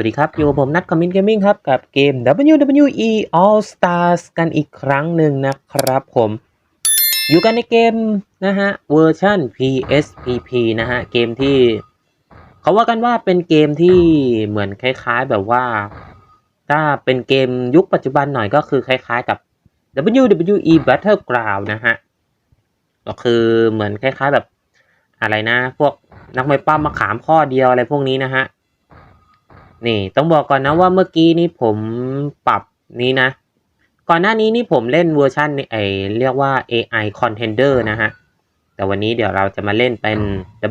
วัสดีครับ อยู่กับผมนัทคอมมินเกมมิ่งครับ กับเกม WWE All Stars กันอีกครั้งหนึ่งนะครับผม อยู่กันในเกมนะฮะเวอร์ชัน PSPP นะฮะ เกมที่ เขาว่ากันว่าเป็นเกมที่เหมือนคล้ายๆแบบว่า ถ้าเป็นเกมยุคปัจจุบันหน่อยก็คือคล้ายๆกับ WWE Battleground นะฮะ ก็คือเหมือนคล้ายๆแบบอะไรนะ พวกนักมวยปั้มมาขามข้อเดียวอะไรพวกนี้นะฮะ นี่ต้องบอกก่อนนะว่าเมื่อกี้นี้ผมปรับนี้นะ ก่อนหน้านี้นี่ผมเล่นเวอร์ชันไอเรียกว่า AI Contender นะฮะ แต่วันนี้เดี๋ยวเราจะมาเล่นเป็น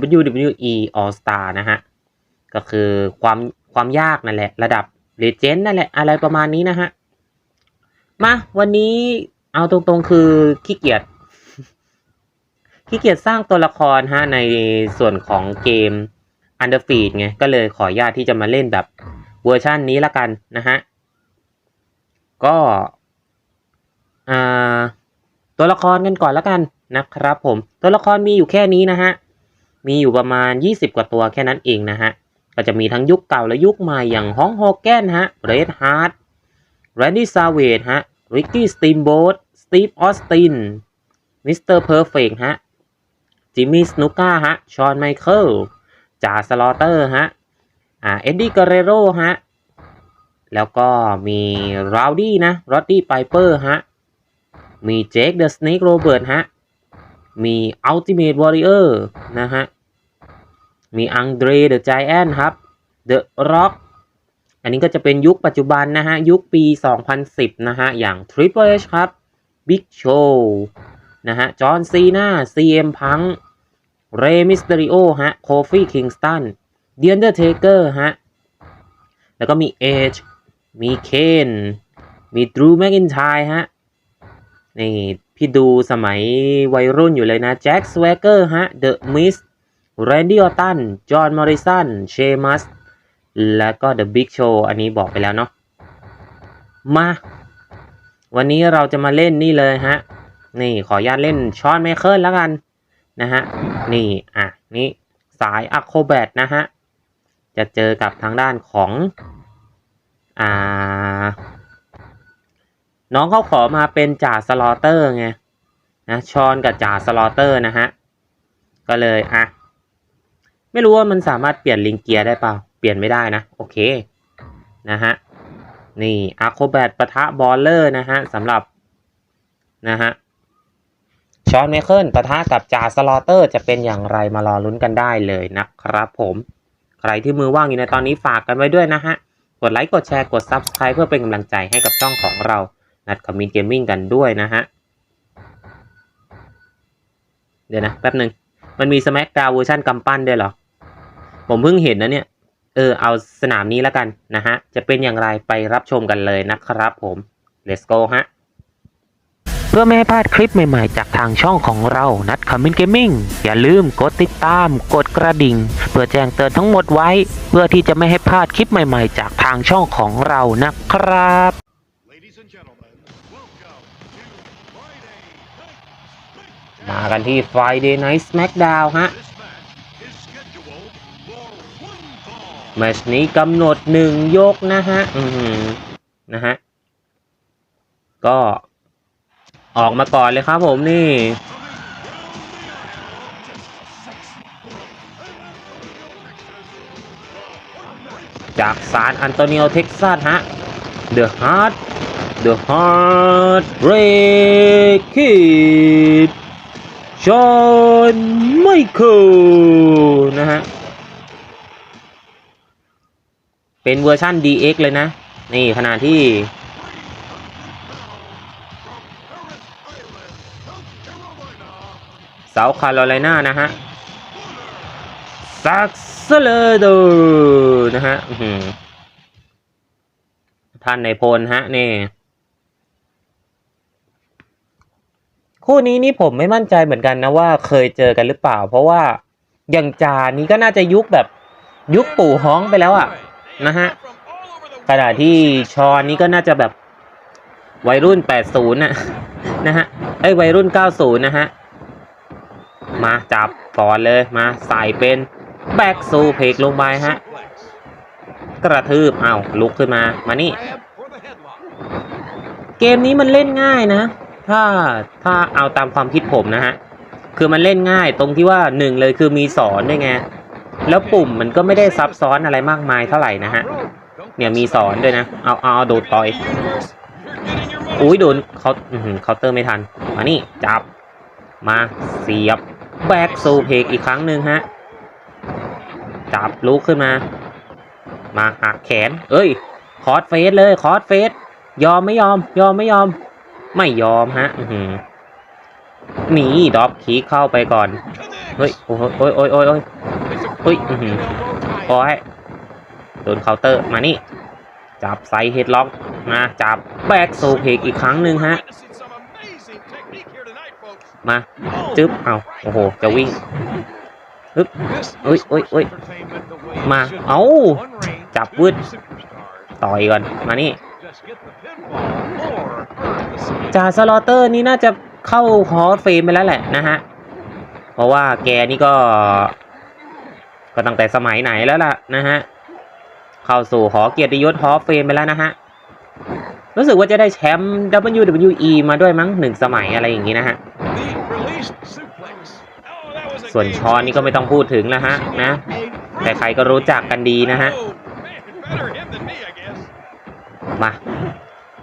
WWE All Star นะฮะ ก็คือความความยากนั่นแหละ ระดับ Legend นั่นแหละอะไรประมาณนี้นะฮะ มาวันนี้เอาตรงๆคือขี้เกียจขี้เกียจสร้างตัวละครฮะในส่วนของเกม Underfeed ไงก็เลยขออนุญาตที่จะมาเล่นแบบเวอร์ชันนี้ละกันนะฮะ ก็อ่าตัวละครกันก่อนละกันนะครับผมตัวละครมีอยู่แค่นี้นะฮะ มีอยู่ประมาณ 20 กว่าตัวแค่นั้นเองนะฮะ ก็จะมีทั้งยุคเก่าและยุคใหม่อย่างฮองโฮแกนฮะเรดฮาร์ดแรนดี้ซาเวดฮะริกกี้สตีมโบ t สตีฟออสตินมิสเตอร์เพอร์เฟกฮะจิมมี่สนุก้าฮะชอนไมเคิล จ่าสลอเตอร์ฮะอ่าเอ็ดดี้กเรโรฮะแล้วก็มีราวดี้นะรอดดี้ไพเปอร์ฮะมีเจคเดอะสเนกโรเบิร์ตฮะมีอัลติเม e วอริเออร์นะฮะมีอังเดรเดอะไจแอนครับเดอะร็อกอันนี้ก็จะเป็นยุคปัจจุบันนะฮะ ยุคปี 2010 นะฮะ อย่าง Triple H ครับ Big Show นะฮะ จอห์นซีนา CM Punk เรมิสเตริโอฮะโคฟี่คิงสตันเดียนเดอร์เทเกอร์ฮะ แล้วก็มีเอจมีเคนมีดรูแมกินไทฮะ นี่พี่ดูสมัยวัยรุ่นอยู่เลยนะแจ็คสวเกอร์ฮะเดอะมิสแรนดี้ออตันจอห์นมอริสันเชมัสแล้วก็ The Big Show อันนี้บอกไปแล้วเนาะมา วันนี้เราจะมาเล่นนี่เลยฮะ นี่ขออนุญาตเล่นชอนไมเคิลแล้วกัน นะฮะ นี่ อะ นี่สายอะโคแบทนะฮะ จะเจอกับทางด้านของ อ่า น้องเขาขอมาเป็นจ่าสลอเตอร์ไง นะชอนกับจ่าสลอเตอร์นะฮะ ก็เลย อะ ไม่รู้ว่ามันสามารถเปลี่ยนลิงเกียร์ได้เปล่า เปลี่ยนไม่ได้นะ โอเค นะฮะ นี่อะโคแบทปะทะบอลเลอร์นะฮะสำหรับ นะฮะ ชอนไมเคิลปะทะกับจ่าสลอเตอร์ จะเป็นอย่างไรมารอลุ้นกันได้เลยนะครับผม ใครที่มือว่างอยู่ในตอนนี้ฝากกันไว้ด้วยนะฮะ กดไลค์กดแชร์กด Subscribe เพื่อเป็นกำลังใจให้กับช่องของเรา นัดคอมมินเกมมิ่งกันด้วยนะฮะ เดี๋ยวนะ แป๊บหนึ่งมันมี Smack Down เวอร์ชันกำปั้นด้วยเหรอ ผมเพิ่งเห็นนะเนี่ย เออ เอาสนามนี้แล้วกันนะฮะ จะเป็นอย่างไรไปรับชมกันเลยนะครับผม let's go ฮะ เพื่อไม่ให้พลาดคลิปใหม่ๆ จากทางช่องของเรา นัดคอมมินเกมมิ่ง อย่าลืมกดติดตาม กดกระดิ่ง เพื่อแจ้งเตือนทั้งหมดไว้ เพื่อที่จะไม่ให้พลาดคลิปใหม่ๆ จากทางช่องของเรานะครับ Friday มากันที่ Friday Night SmackDown ฮะแมชนี้กำหนดหนึ่งยกนะฮะ อือหือนะฮะ ก็ ออกมาก่อนเลยครับผมนี่จากซานอันโตนิโอเท็กซัสฮะ The Heart The Heart Break Kid ชอนไมเคิลนะฮะ เป็นเวอร์ชัน DX เลยนะ นี่ขณะที่าคาโรไลนานะฮะซักเซเลโดนะฮะท่านในพลฮะนี่ คู่นี้นี่ผมไม่มั่นใจเหมือนกันนะว่าเคยเจอกันหรือเปล่า เพราะว่าอย่างจานี้ก็น่าจะยุคแบบยุคปู่ฮ้องไปแล้วอะนะฮะขณะที่ชอนนี้ก็น่าจะแบบวัยรุ่น 80นะนะฮะไอ้วัยรุ่น 90 นะฮะ มาจับก่อนเลยมาใส่เป็นแบ็กซูเพกลงไปฮะ กระทืบเอ้าลุกขึ้นมามานี่ เกมนี้มันเล่นง่ายนะ ถ้าถ้าเอาตามความคิดผมนะฮะ คือมันเล่นง่ายตรงที่ว่าหนึ่งเลยคือมีสอนด้วยไง แล้วปุ่มมันก็ไม่ได้ซับซ้อนอะไรมากมายเท่าไหร่นะฮะ เนี่ยมีสอนด้วยนะ เอาเอาโดดต่อยอุ้ยโดนเขาเคาน์เตอร์ไม่ทัน มานี่จับมาเสียบ แบ็กโซเพกอีกครั้งหนึ่งฮะ จับลุกขึ้นมา มาหักแขน เอ้ย คอร์สเฟสเลยคอร์สเฟส ยอมไม่ยอม ยอมไม่ยอม ไม่ยอมฮะ อือหนีดอปคีกเข้าไปก่อน เฮ้ย โอ้ยโอ้ยโอ้ยโอ้ยโอ้ยพอ tie. ให้โดนเคาน์เตอร์มานี่ จับไซเฮดล็อกมาจับแบ็กโซเพกอีกครั้งหนึ่งฮะ มา จึ๊บเอาโอ้โห จะวิ่ง This Ui, is ui, sports ui. entertainment the way it มา เอา One ring, Chạp two vứt. superstars. ต่อยก่อน มานี่จ่าสลอเตอร์นี่น่าจะเข้าฮอลเฟมไปแล้วแหละนะฮะ เพราะว่าแกนี่ก็ ก็ตั้งแต่สมัยไหนแล้วล่ะนะฮะ เข้าสู่หอเกียรติยศฮอลเฟมไปแล้วนะฮะ รู้สึกว่าจะได้แชมป์ WWE มาด้วยมั้งหนึ่งสมัยอะไรอย่างนี้นะฮะ ส่วน game ชอนนี่ก็ไม่ต้องพูดถึงแล้วฮะนะ changer. ใครๆก็รู้จักกันดีนะฮะ Oh, man, better him than me, I guess. มา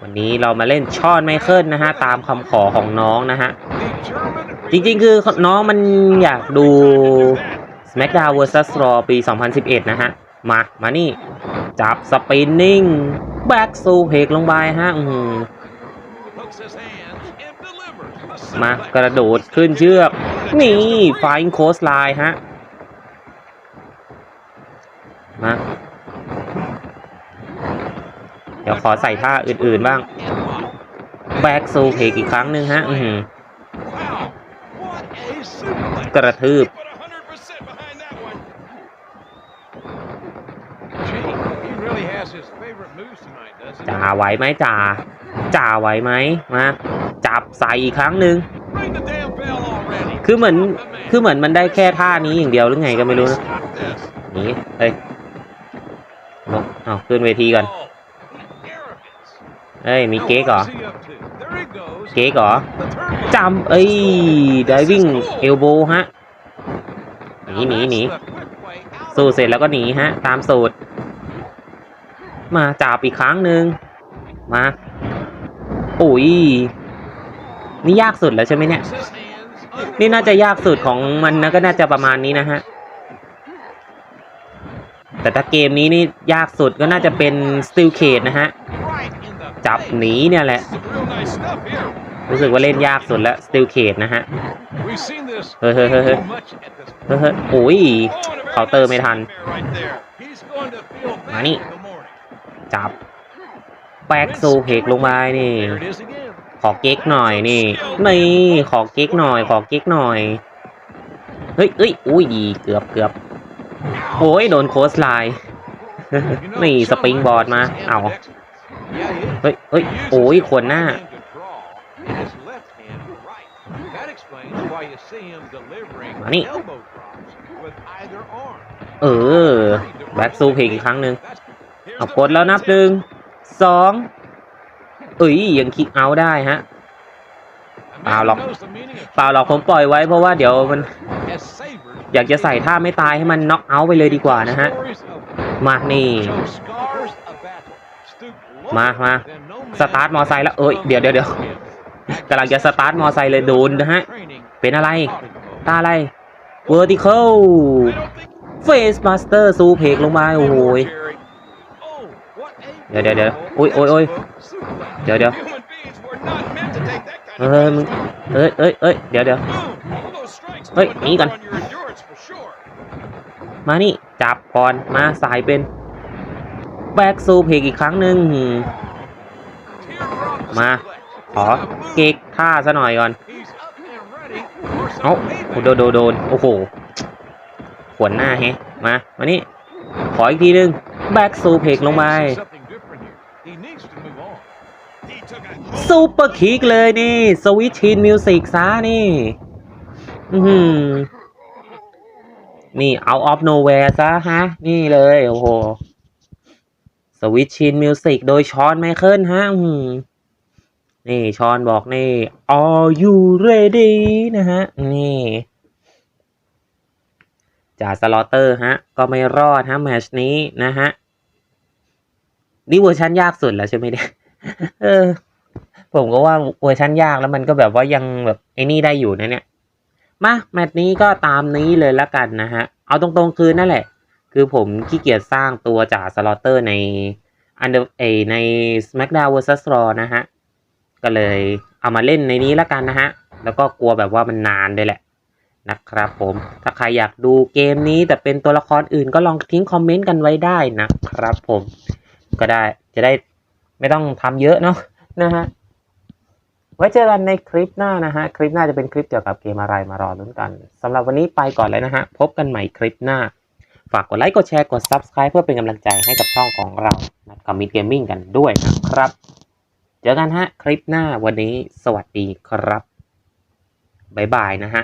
วันนี้เรามาเล่นชอนไมเคิลนะฮะ ตามคำขอของน้องนะฮะ The German จริงๆ คือน้องมันอยากดู SmackDown vs Raw ปี 2011 นะฮะ มา มานี่ จับสปินนิ่ง แบ็กซูเพกลงไปฮะ อือ มา suplex. กระโดดขึ้นเชือก นี่ไฟโคสไลน์ฮะมาเดี๋ยวขอใส่ท่าอื่นๆบ้าง แบ็กซูเพกอีกครั้งหนึ่งฮะอือหือ Wow, what a suplex. กระทืบ He put 100% behind that one. Gee, he really has his favorite moves tonight, doesn't he? จ่าไหวไหมจ่าจ่าไหวไหมมา จับใส่อีกครั้งหนึ่ง Ring the damn bell already. คือเหมือน Stop the man. คือเหมือนมันได้แค่ท่านี้อย่างเดียวหรือไงก็ไม่รู้นะ Stop this. หนีเอ้ยลงเอาขึ้นเวทีก่อน Oh, the arrogance. เอ้ยมี Now, เก๊กเหรอ what is he up to? There he goes. เก๊กเหรอ The turn. จำเอ้ยไดวิ่งเอลโบฮะหนีหนีหนี That's the quick way out of สู้เสร็จแล้วก็หนีฮะ ตามสูตร มาจับอีกครั้งหนึ่งมาอุ้ย นี่ยากสุดแล้วใช่ไหมเนี่ย นี่น่าจะยากสุดของมันนะก็น่าจะประมาณนี้นะฮะ แต่ถ้าเกมนี้นี่ยากสุดก็น่าจะเป็นสติลเคดนะฮะ จับหนีเนี่ยแหละ รู้สึกว่าเล่นยากสุดแล้วสติลเคดนะฮะ เฮ้ยเฮ้ยเฮ้ยเฮ้ยโอ้ยเคาน์เตอร์ไม่ทัน มานี่ จับแป๊กโซเฮกลงมานี่ ขอเก๊กหน่อยนี่นี่ขอเก๊กหน่อย ขอเก๊กหน่อย เฮ้ยเอ้ยอุ้ยดีเกือบเกือบโอ้ยโดนโคสไลน์นี่สปริงบอร์ดมา เอาเฮ้ยเฮ้ยโอ้ยควนหน้า อันนี้ เออ แบ็กซูพิงครั้งหนึ่งเอากดแล้วนับหนึ่งสอง เอ้ยยังคิกเอาท์ได้ฮะ A man เปล่าหรอก who knows the meaning of เปล่าหรอกผมปล่อยไว้เพราะว่าเดี๋ยวมัน has savored อยากจะใส่ท่าไม่ตายให้มันน็อกเอาท์ไปเลยดีกว่านะฮะ stories of มานี่ show scars of battle. Stoop low, มามา then no man สตาร์ทมอไซค์แล้วเอ้ยเดี๋ยวเดี๋ยวเดี๋ยวกำลังจะสตาร์ทมอไซค์เลยโดนนะฮะ training เป็นอะไร out of the mode. ตาอะไร vertical I don't think face master ซูเพกลงมาโอ้โห เดี๋ยวเดี๋ยวโอ๊ยโอ้ยโอ้ยเดี๋ยวเดี๋ยวเฮ้ยเฮ้ยเฮ้ยเดี๋ยวเดี๋ยวเฮ้ยนี่กันมานี่จับก่อนมาสายเป็นแบกซูเพกอีกครั้งหนึ่งมาขอเก็กท่าซะหน่อยก่อนเอาโดนโดนโดนโอ้โหขวนหน้าแฮะมามานี่ขออีกทีนึง แบ็กซูเพกลงไป Something different here. He needs to move on. He took a ซูเปอร์คิกเลยนี่ สวิตชินมิวสิกซะนี่ อือหือนี่เอาออฟโนแวร์ซะฮะ นี่เลย โอ้โห สวิตชินมิวสิกโดยชอนไมเคิลฮะ อื้อหือนี่ชอนบอกนี่ are you ready นะฮะ นี่ จ่าสลอเตอร์ฮะ ก็ไม่รอดฮะแมตชนี้นะฮะ นี่เวอร์ชันยากสุดแล้วใช่ไหมเนี่ยเออ ผมก็ว่าเวอร์ชันยากแล้วมันก็แบบว่ายังแบบไอ้นี่ได้อยู่นะเนี่ย มาแมตช์นี้ก็ตามนี้เลยละกันนะฮะ เอาตรงๆคือนั่นแหละ คือผมขี้เกียจสร้างตัวจ่าสลอเตอร์ในอันเดอร์เอใน SmackDown vs Raw นะฮะ ก็เลยเอามาเล่นในนี้ละกันนะฮะ แล้วก็กลัวแบบว่ามันนานด้วยแหละ นะครับผม ถ้าใครอยากดูเกมนี้แต่เป็นตัวละครอื่นก็ลองทิ้งคอมเมนต์กันไว้ได้นะครับผม ก็ได้จะได้ไม่ต้องทำเยอะเนาะนะฮะไว้เจอกันในคลิปหน้านะฮะ คลิปหน้าจะเป็นคลิปเกี่ยวกับเกมอะไรมารอลุ้นกันสำหรับวันนี้ไปก่อนเลยนะฮะ พบกันใหม่คลิปหน้า ฝากกดไลค์ กดแชร์ กด Subscribe เพื่อเป็นกำลังใจให้กับช่องของเรานะกับมิดเกมมิ่งกันด้วยนะครับ เจอกันฮะ คลิปหน้าวันนี้สวัสดีครับ บ๊ายบายนะฮะ